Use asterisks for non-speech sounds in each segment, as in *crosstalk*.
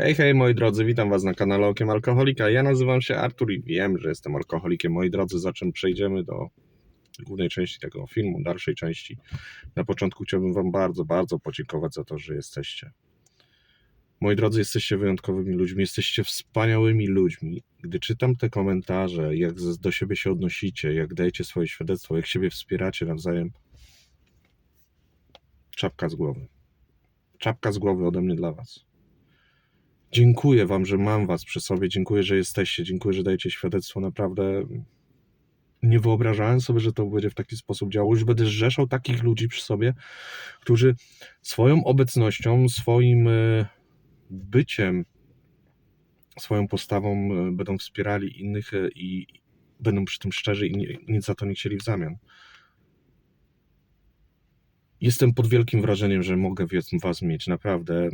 Hej, hej moi drodzy, witam was na kanale Okiem Alkoholika. Ja nazywam się Artur i wiem, że jestem alkoholikiem. Moi drodzy, za czym przejdziemy do głównej części tego filmu, dalszej części. Na początku chciałbym wam bardzo, bardzo podziękować za to, że jesteście. Moi drodzy, jesteście wyjątkowymi ludźmi, jesteście wspaniałymi ludźmi. Gdy czytam te komentarze, jak do siebie się odnosicie, jak dajecie swoje świadectwo, jak siebie wspieracie nawzajem, czapka z głowy. Czapka z głowy ode mnie dla was. Dziękuję Wam, że mam Was przy sobie. Dziękuję, że jesteście. Dziękuję, że dajecie świadectwo. Naprawdę nie wyobrażałem sobie, że to będzie w taki sposób działało. Już będę zrzeszał takich ludzi przy sobie, którzy swoją obecnością, swoim e, byciem, swoją postawą e, będą wspierali innych e, i będą przy tym szczerzy i nic za to nie chcieli w zamian. Jestem pod wielkim wrażeniem, że mogę Was mieć. Naprawdę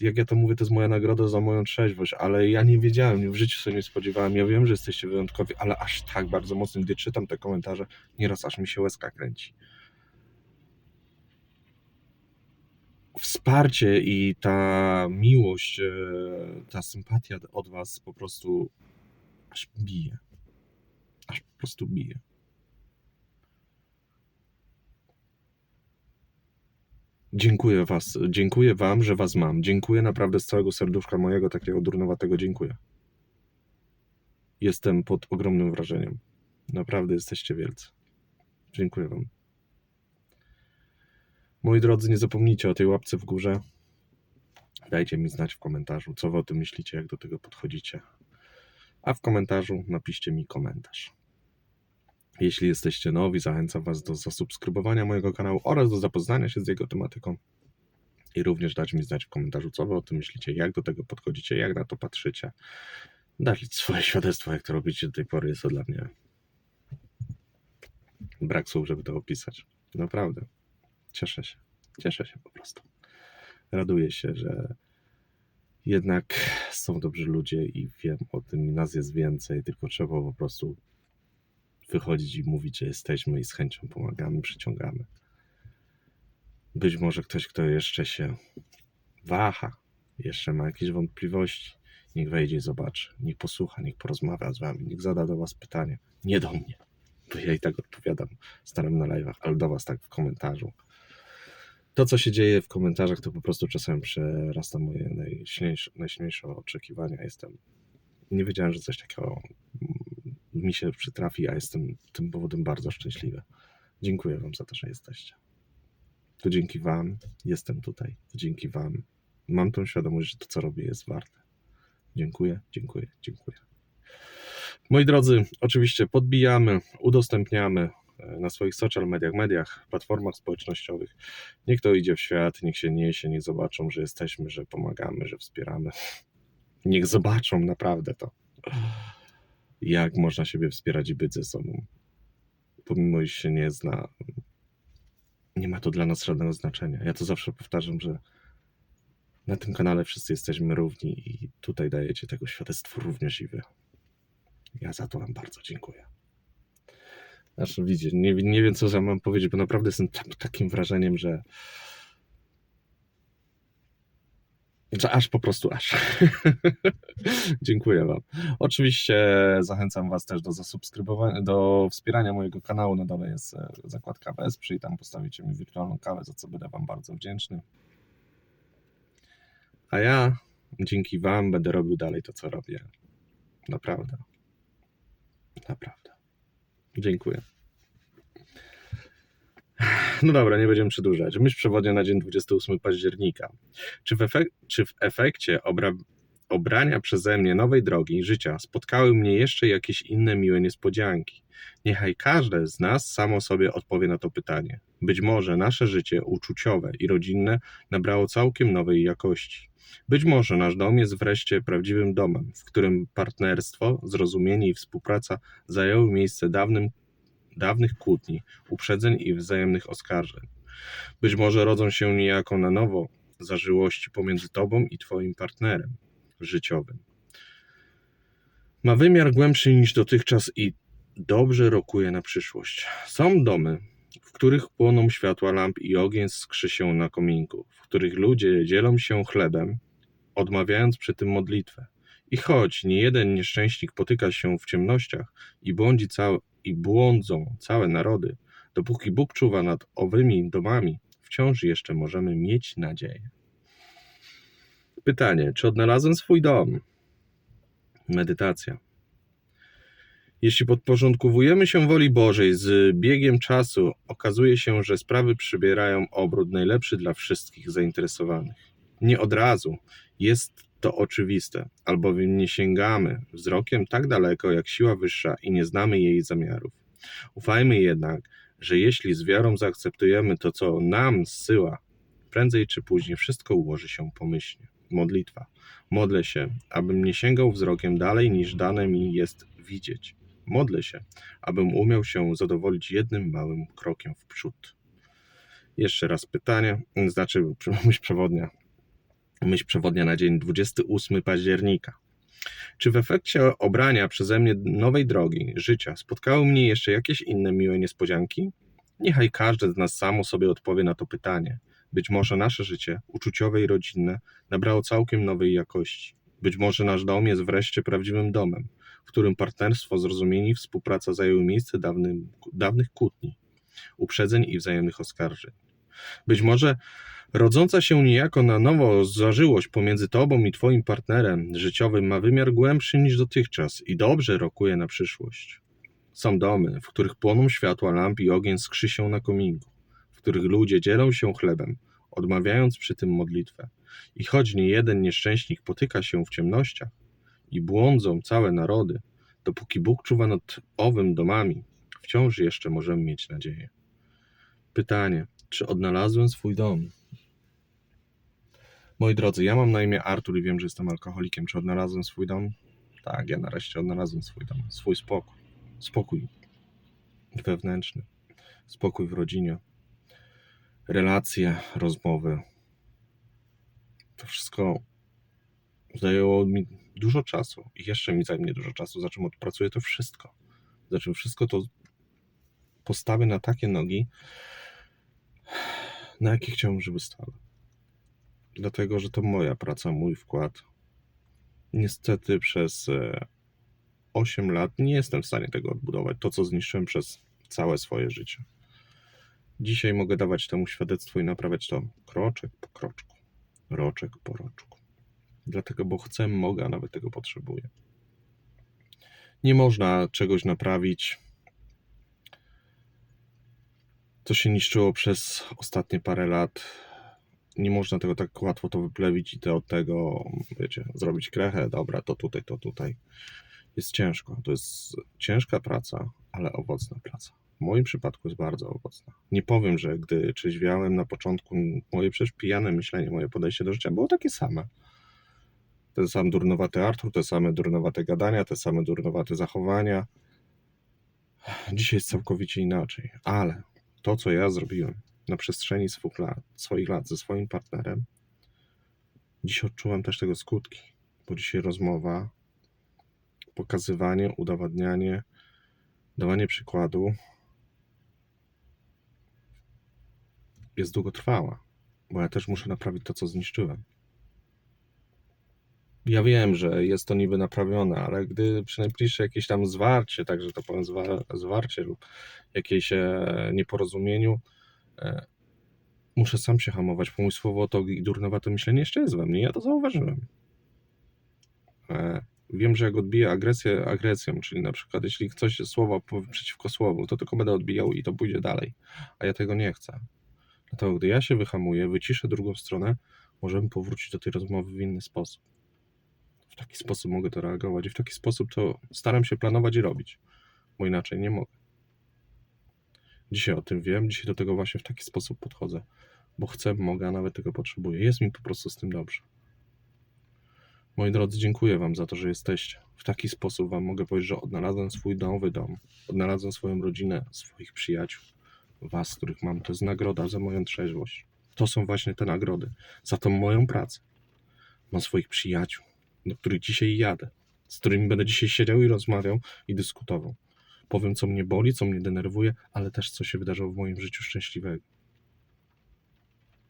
jak ja to mówię, to jest moja nagroda za moją trzeźwość, ale ja nie wiedziałem, w życiu sobie nie spodziewałem. Ja wiem, że jesteście wyjątkowi, ale aż tak bardzo mocno, gdy czytam te komentarze, nieraz aż mi się łezka kręci. Wsparcie i ta miłość, e, ta sympatia od Was po prostu aż bije. Aż po prostu bije. Dziękuję was, dziękuję wam, że was mam. Dziękuję naprawdę z całego serduszka mojego, takiego durnowatego dziękuję. Jestem pod ogromnym wrażeniem. Naprawdę jesteście wielcy. Dziękuję wam. Moi drodzy, nie zapomnijcie o tej łapce w górze. Dajcie mi znać w komentarzu, co wy o tym myślicie, jak do tego podchodzicie. A w komentarzu napiszcie mi komentarz. Jeśli jesteście nowi, zachęcam Was do zasubskrybowania mojego kanału oraz do zapoznania się z jego tematyką. I również dać mi znać w komentarzu, co Wy o tym myślicie, jak do tego podchodzicie, jak na to patrzycie. Dać swoje świadectwo, jak to robicie do tej pory, jest to dla mnie brak słów, żeby to opisać. Naprawdę. Cieszę się. Cieszę się po prostu. Raduję się, że jednak są dobrzy ludzie i wiem o tym, nas jest więcej, tylko trzeba po prostu wychodzić i mówić, że jesteśmy i z chęcią pomagamy, przyciągamy. Być może ktoś, kto jeszcze się waha, jeszcze ma jakieś wątpliwości, niech wejdzie i zobaczy, niech posłucha, niech porozmawia z wami, niech zada do was pytanie. Nie do mnie, bo ja i tak odpowiadam, staram na live'ach, ale do was tak w komentarzu. To, co się dzieje w komentarzach, to po prostu czasem przerasta moje najśniejsze, najśmielsze oczekiwania. Jestem. Nie wiedziałem, że coś takiego mi się przytrafi, a jestem tym powodem bardzo szczęśliwy. Dziękuję Wam za to, że jesteście. To dzięki Wam jestem tutaj. To dzięki Wam mam tą świadomość, że to, co robię, jest warte. Dziękuję, dziękuję, dziękuję. Moi drodzy, oczywiście podbijamy, udostępniamy e, na swoich social mediach, mediach, platformach społecznościowych. Niech to idzie w świat, niech się niesie, niech zobaczą, że jesteśmy, że pomagamy, że wspieramy. Niech zobaczą naprawdę to jak można siebie wspierać i być ze sobą. Pomimo, iż się nie zna, nie ma to dla nas żadnego znaczenia. Ja to zawsze powtarzam, że na tym kanale wszyscy jesteśmy równi i tutaj dajecie tego świadectwo wy. Ja za to Wam bardzo dziękuję. Aż widzicie, nie, nie wiem, co za mam powiedzieć, bo naprawdę jestem tak, takim wrażeniem, że że aż po prostu aż. *laughs* Dziękuję Wam. Oczywiście zachęcam Was też do zasubskrybowania, do wspierania mojego kanału. Na dole jest e, zakładka Wesprzyj, tam postawicie mi wirtualną kawę, za co będę Wam bardzo wdzięczny. A ja dzięki Wam będę robił dalej to, co robię. Naprawdę. Naprawdę. Dziękuję. No dobra, nie będziemy przedłużać. Myśl przewodnia na dzień 28 października. Czy w, efek- czy w efekcie obra- obrania przeze mnie nowej drogi życia spotkały mnie jeszcze jakieś inne miłe niespodzianki? Niechaj każde z nas samo sobie odpowie na to pytanie. Być może nasze życie uczuciowe i rodzinne nabrało całkiem nowej jakości. Być może nasz dom jest wreszcie prawdziwym domem, w którym partnerstwo, zrozumienie i współpraca zajęły miejsce dawnym, dawnych kłótni, uprzedzeń i wzajemnych oskarżeń. Być może rodzą się niejako na nowo zażyłości pomiędzy tobą i twoim partnerem życiowym. Ma wymiar głębszy niż dotychczas i dobrze rokuje na przyszłość. Są domy, w których płoną światła lamp i ogień skrzy się na kominku, w których ludzie dzielą się chlebem, odmawiając przy tym modlitwę. I choć nie jeden nieszczęśnik potyka się w ciemnościach i, błądzi całe, i błądzą całe narody, dopóki Bóg czuwa nad owymi domami, wciąż jeszcze możemy mieć nadzieję. Pytanie, czy odnalazłem swój dom? Medytacja. Jeśli podporządkowujemy się woli Bożej z biegiem czasu, okazuje się, że sprawy przybierają obrót najlepszy dla wszystkich zainteresowanych. Nie od razu jest to oczywiste, albowiem nie sięgamy wzrokiem tak daleko jak siła wyższa i nie znamy jej zamiarów. Ufajmy jednak, że jeśli z wiarą zaakceptujemy to, co nam zsyła, prędzej czy później wszystko ułoży się pomyślnie. Modlitwa. Modlę się, abym nie sięgał wzrokiem dalej niż dane mi jest widzieć. Modlę się, abym umiał się zadowolić jednym małym krokiem w przód. Jeszcze raz pytanie, znaczy *laughs* przewodnia. Myśl przewodnia na dzień 28 października. Czy w efekcie obrania przeze mnie nowej drogi, życia, spotkały mnie jeszcze jakieś inne miłe niespodzianki? Niechaj każdy z nas samo sobie odpowie na to pytanie. Być może nasze życie, uczuciowe i rodzinne, nabrało całkiem nowej jakości. Być może nasz dom jest wreszcie prawdziwym domem, w którym partnerstwo, zrozumienie i współpraca zajęły miejsce dawnym, dawnych kłótni, uprzedzeń i wzajemnych oskarżeń. Być może rodząca się niejako na nowo zażyłość pomiędzy tobą i twoim partnerem życiowym ma wymiar głębszy niż dotychczas i dobrze rokuje na przyszłość. Są domy, w których płoną światła lamp i ogień skrzy się na kominku, w których ludzie dzielą się chlebem, odmawiając przy tym modlitwę. I choć nie jeden nieszczęśnik potyka się w ciemnościach i błądzą całe narody, dopóki Bóg czuwa nad owym domami, wciąż jeszcze możemy mieć nadzieję. Pytanie, czy odnalazłem swój dom? Moi drodzy, ja mam na imię Artur i wiem, że jestem alkoholikiem. Czy odnalazłem swój dom? Tak, ja nareszcie odnalazłem swój dom, swój spokój. Spokój wewnętrzny, spokój w rodzinie, relacje, rozmowy. To wszystko zajęło mi dużo czasu i jeszcze mi zajmie dużo czasu, za czym odpracuję to wszystko. Za czym wszystko to postawię na takie nogi, na jakie chciałbym, żeby stały. Dlatego, że to moja praca, mój wkład. Niestety przez e, 8 lat nie jestem w stanie tego odbudować. To, co zniszczyłem przez całe swoje życie. Dzisiaj mogę dawać temu świadectwo i naprawiać to kroczek po kroczku, roczek po roczku. Dlatego, bo chcę, mogę, a nawet tego potrzebuję. Nie można czegoś naprawić, co się niszczyło przez ostatnie parę lat. Nie można tego tak łatwo to wyplewić i to od tego, wiecie, zrobić krechę, dobra, to tutaj, to tutaj. Jest ciężko. To jest ciężka praca, ale owocna praca. W moim przypadku jest bardzo owocna. Nie powiem, że gdy trzeźwiałem na początku, moje przecież pijane myślenie, moje podejście do życia było takie same. Ten sam durnowaty Artur, te same durnowate gadania, te same durnowate zachowania. Dzisiaj jest całkowicie inaczej, ale to, co ja zrobiłem na przestrzeni swoich lat, swoich lat ze swoim partnerem, dzisiaj odczuwam też tego skutki, bo dzisiaj rozmowa, pokazywanie, udowadnianie, dawanie przykładu jest długotrwała, bo ja też muszę naprawić to, co zniszczyłem. Ja wiem, że jest to niby naprawione, ale gdy przy najbliższe jakieś tam zwarcie, także to powiem zwa, zwarcie lub jakieś e, nieporozumieniu, muszę sam się hamować, słowotok i durnowate myślenie jeszcze jest we mnie, ja to zauważyłem. E, wiem, że jak odbiję agresję agresją, czyli na przykład jeśli ktoś słowo powie przeciwko słowu, to tylko będę odbijał i to pójdzie dalej, a ja tego nie chcę. Dlatego gdy ja się wyhamuję, wyciszę drugą stronę, możemy powrócić do tej rozmowy w inny sposób. W taki sposób mogę to reagować i w taki sposób to staram się planować i robić, bo inaczej nie mogę. Dzisiaj o tym wiem, dzisiaj do tego właśnie w taki sposób podchodzę, bo chcę, mogę, a nawet tego potrzebuję. Jest mi po prostu z tym dobrze. Moi drodzy, dziękuję Wam za to, że jesteście. W taki sposób Wam mogę powiedzieć, że odnalazłem swój nowy dom, odnalazłem swoją rodzinę, swoich przyjaciół, Was, których mam. To jest nagroda za moją trzeźwość. To są właśnie te nagrody za tą moją pracę. Mam swoich przyjaciół, do których dzisiaj jadę, z którymi będę dzisiaj siedział i rozmawiał i dyskutował. Powiem, co mnie boli, co mnie denerwuje, ale też co się wydarzyło w moim życiu szczęśliwego.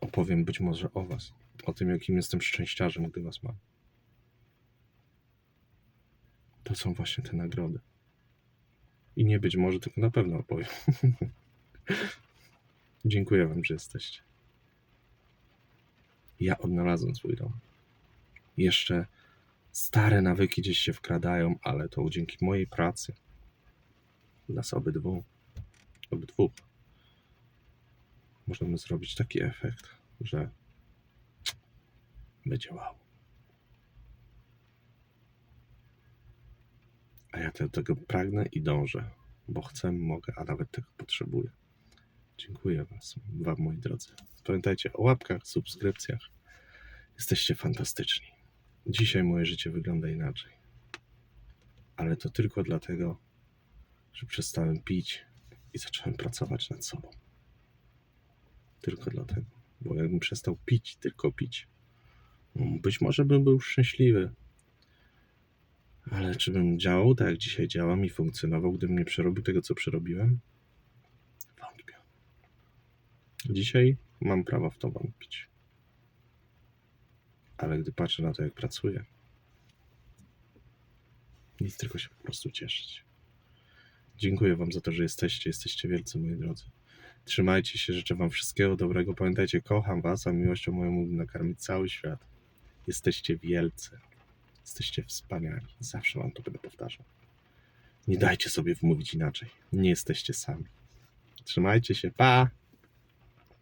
Opowiem być może o Was. o tym, jakim jestem szczęściarzem, gdy Was mam. To są właśnie te nagrody. I nie być może, tylko na pewno opowiem. *laughs* Dziękuję Wam, że jesteście. Ja odnalazłem swój dom. Jeszcze stare nawyki gdzieś się wkradają, ale to dzięki mojej pracy. Nas obydwu. Obydwu. Możemy zrobić taki efekt, że będzie wow. A ja te- tego pragnę i dążę, bo chcę, mogę, a nawet tego potrzebuję. Dziękuję was, wam moi drodzy. Pamiętajcie o łapkach, subskrypcjach. Jesteście fantastyczni. Dzisiaj moje życie wygląda inaczej. Ale to tylko dlatego, że przestałem pić i zacząłem pracować nad sobą. Tylko dlatego. Bo jakbym przestał pić, tylko pić, no, być może bym był szczęśliwy. Ale czy bym działał tak, jak dzisiaj działam i funkcjonował, gdybym nie przerobił tego, co przerobiłem? Wątpię. Dzisiaj mam prawo w to wątpić. Ale gdy patrzę na to, jak pracuję, nic tylko się po prostu cieszyć. Dziękuję Wam za to, że jesteście. Jesteście wielcy, moi drodzy. Trzymajcie się, życzę Wam wszystkiego dobrego. Pamiętajcie, kocham Was, a miłością moją mógł nakarmić cały świat. Jesteście wielcy. Jesteście wspaniali. Zawsze Wam to będę powtarzał. Nie dajcie sobie wmówić inaczej. Nie jesteście sami. Trzymajcie się. Pa!